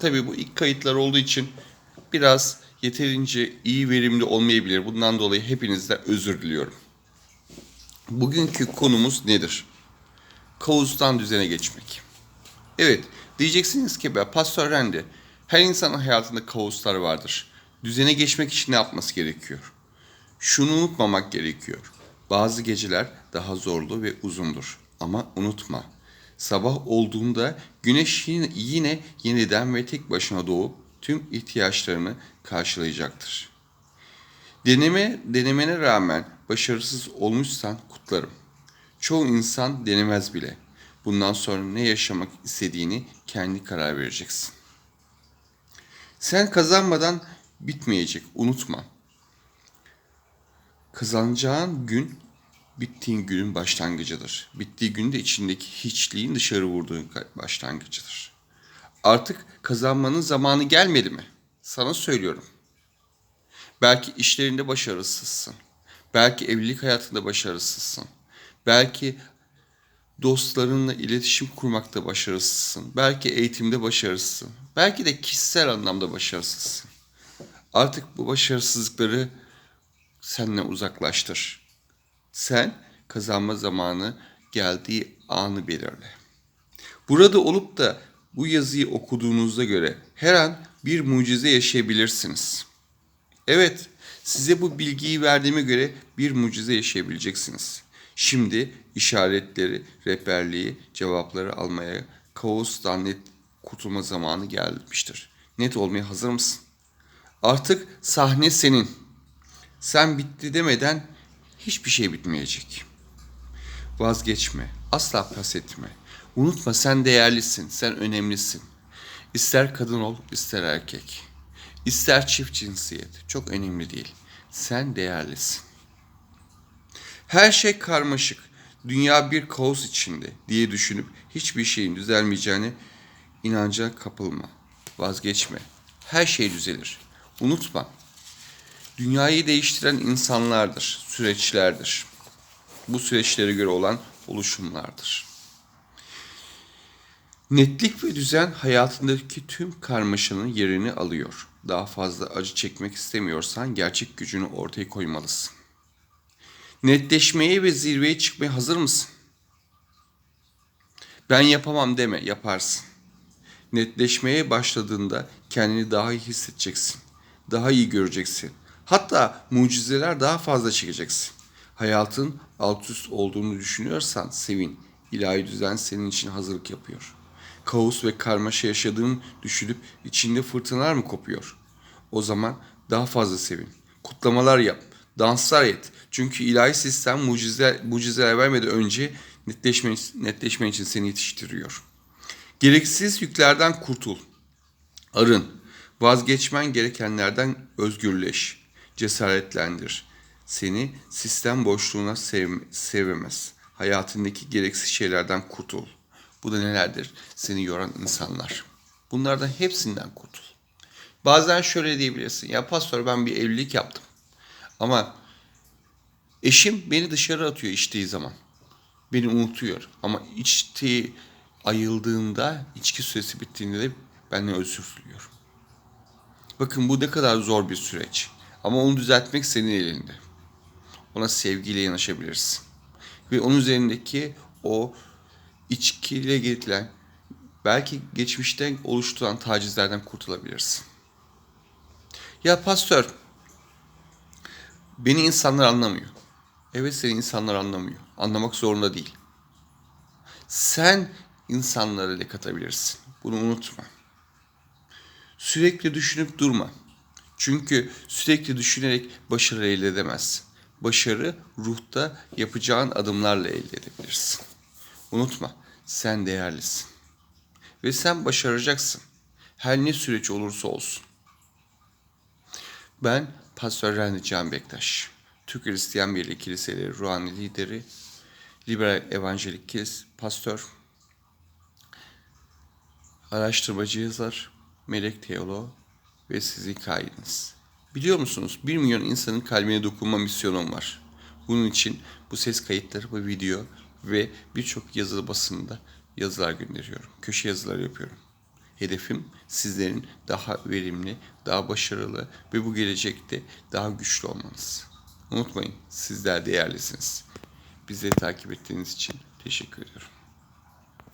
Tabii bu ilk kayıtlar olduğu için biraz yeterince iyi verimli olmayabilir. Bundan dolayı hepinizden özür diliyorum. Bugünkü konumuz nedir? Kaostan düzene geçmek. Evet, diyeceksiniz ki be Pastor Randy, her insanın hayatında kaoslar vardır. Düzene geçmek için ne yapması gerekiyor? Şunu unutmamak gerekiyor. Bazı geceler daha zorlu ve uzundur. Ama unutma. Sabah olduğunda güneş yine, yeniden ve tek başına doğup tüm ihtiyaçlarını karşılayacaktır. Deneme, denemene rağmen başarısız olmuşsan kutlarım. Çoğu insan denemez bile. Bundan sonra ne yaşamak istediğini kendi karar vereceksin. Sen kazanmadan bitmeyecek, unutma. Kazanacağın gün bittiğin günün başlangıcıdır. Bittiği gün de içindeki hiçliğin dışarı vurduğun başlangıcıdır. Artık kazanmanın zamanı gelmedi mi? Sana söylüyorum. Belki işlerinde başarısızsın. Belki evlilik hayatında başarısızsın. Belki dostlarınla iletişim kurmakta başarısızsın. Belki eğitimde başarısızsın. Belki de kişisel anlamda başarısızsın. Artık bu başarısızlıkları seninle uzaklaştır. Sen kazanma zamanı geldiği anı belirle. Burada olup da bu yazıyı okuduğunuzda göre her an bir mucize yaşayabilirsiniz. Evet, size bu bilgiyi verdiğime göre bir mucize yaşayabileceksiniz. Şimdi işaretleri, rehberliği, cevapları almaya, kaostan net kurtulma zamanı gelmiştir. Net olmaya hazır mısın? Artık sahne senin. Sen bitti demeden hiçbir şey bitmeyecek. Vazgeçme, asla pes etme. Unutma sen değerlisin, sen önemlisin. İster kadın ol, ister erkek. İster çift cinsiyet, çok önemli değil. Sen değerlisin. Her şey karmaşık, dünya bir kaos içinde diye düşünüp hiçbir şeyin düzelmeyeceğine inanca kapılma. Vazgeçme. Her şey düzelir. Unutma. Dünyayı değiştiren insanlardır, süreçlerdir. Bu süreçlere göre olan oluşumlardır. Netlik ve düzen hayatındaki tüm karmaşanın yerini alıyor. Daha fazla acı çekmek istemiyorsan gerçek gücünü ortaya koymalısın. Netleşmeye ve zirveye çıkmaya hazır mısın? Ben yapamam deme, yaparsın. Netleşmeye başladığında kendini daha iyi hissedeceksin. Daha iyi göreceksin. Hatta mucizeler daha fazla çekeceksin. Hayatın alt üst olduğunu düşünüyorsan sevin. İlahi düzen senin için hazırlık yapıyor. Kaos ve karmaşa yaşadığını düşünüp içinde fırtınalar mı kopuyor? O zaman daha fazla sevin. Kutlamalar yap. Danslar et. Çünkü ilahi sistem mucize, mucizeler vermeden önce netleşme, netleşme için seni yetiştiriyor. Gereksiz yüklerden kurtul. Arın. Vazgeçmen gerekenlerden özgürleş. Cesaretlendir. Seni sistem boşluğuna sev, sevemez. Hayatındaki gereksiz şeylerden kurtul. Bu da nelerdir? Seni yoran insanlar. Bunlardan hepsinden kurtul. Bazen şöyle diyebilirsin. Ya pastor ben bir evlilik yaptım. Ama eşim beni dışarı atıyor içtiği zaman. Beni unutuyor. Ama içtiği ayıldığında, içki süresi bittiğinde de benden özür diliyor. Bakın bu ne kadar zor bir süreç. Ama onu düzeltmek senin elinde. Ona sevgiyle yanaşabilirsin. Ve onun üzerindeki o içkiyle getirilen belki geçmişten oluşturan tacizlerden kurtulabilirsin. Ya pastör beni insanlar anlamıyor. Evet seni insanlar anlamıyor. Anlamak zorunda değil. Sen insanlara ile katabilirsin. Bunu unutma. Sürekli düşünüp durma. Çünkü sürekli düşünerek başarı elde edemezsin. Başarı ruhta yapacağın adımlarla elde edebilirsin. Unutma, sen değerlisin. Ve sen başaracaksın. Her ne süreç olursa olsun. Ben Pastor Randy Can Bektaş. Türk Hristiyan Birliği Kiliseleri ruhani lideri, liberal evangelik kilis, pastör, araştırmacı yazar, melek teoloğu ve sizin kaidiniz. Biliyor musunuz? Bir milyon insanın kalbine dokunma misyonum var. Bunun için bu ses kayıtları, bu video ve birçok yazılı basında yazılar gönderiyorum. Köşe yazıları yapıyorum. Hedefim sizlerin daha verimli, daha başarılı ve bu gelecekte daha güçlü olmanız. Unutmayın sizler değerlisiniz. Bizleri takip ettiğiniz için teşekkür ediyorum.